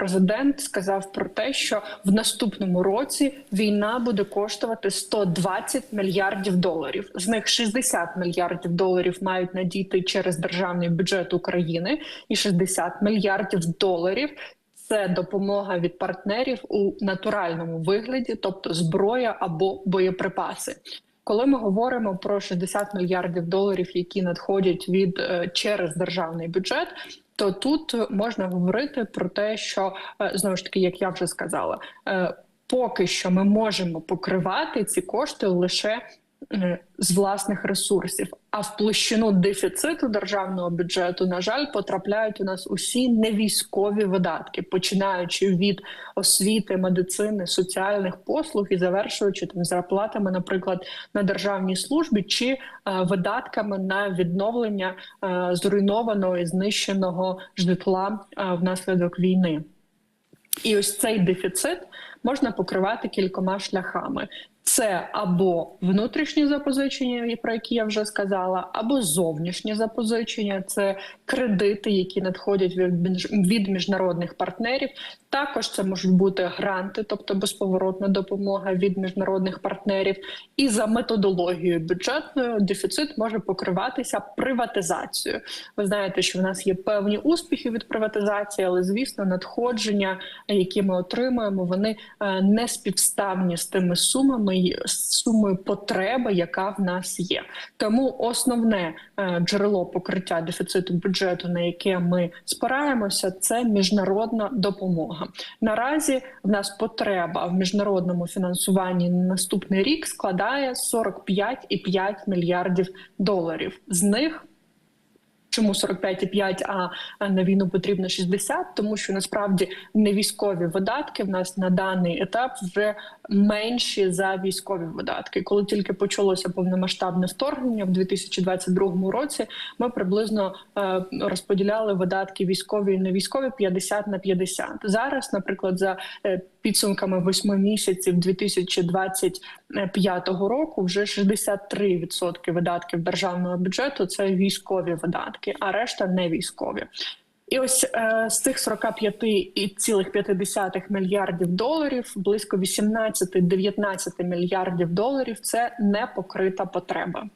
президент сказав про те, що в наступному році війна буде коштувати 120 мільярдів доларів. З них 60 мільярдів доларів мають надійти через державний бюджет України, і 60 мільярдів доларів. Це допомога від партнерів у натуральному вигляді, тобто зброя або боєприпаси. Коли ми говоримо про 60 мільярдів доларів, які надходять від е, через державний бюджет, то тут можна говорити про те, що е, знову ж таки, як я вже сказала, е, поки що ми можемо покривати ці кошти лише з власних ресурсів. А в площину дефіциту державного бюджету, на жаль, потрапляють у нас усі невійськові видатки, починаючи від освіти, медицини, соціальних послуг і завершуючи там зарплатами, наприклад, на державній службі чи е, видатками на відновлення е, зруйнованого і знищеного житла е, внаслідок війни. І ось цей дефіцит можна покривати кількома шляхами. Це або внутрішні запозичення, про які я вже сказала, або зовнішні запозичення, це кредити, які надходять від міжнародних партнерів. Також це можуть бути гранти, тобто безповоротна допомога від міжнародних партнерів. І за методологією бюджетною дефіцит може покриватися приватизацією. Ви знаєте, що в нас є певні успіхи від приватизації, але звісно, надходження, які ми отримуємо, вони е, не співставні з тими сумами й- сумою потреби, яка в нас є. Тому основне е, джерело покриття дефіциту бюджету, на яке ми спираємося, це міжнародна допомога. Наразі в нас потреба в міжнародному фінансуванні на наступний рік складає 45,5 мільярдів доларів. З них Чому 45,5, а на війну потрібно 60? Тому що насправді не військові видатки в нас на даний етап вже менші за військові видатки. Коли тільки почалося повномасштабне вторгнення в 2022 році, ми приблизно е, розподіляли видатки військові і не військові 50 на 50. Зараз, наприклад, за е, підсумками восьми місяців 2025 року, вже 63% видатків державного бюджету це військові видатки, а решта не військові. І ось е, з цих 45,5 мільярдів доларів близько 18-19 мільярдів доларів це непокрита потреба.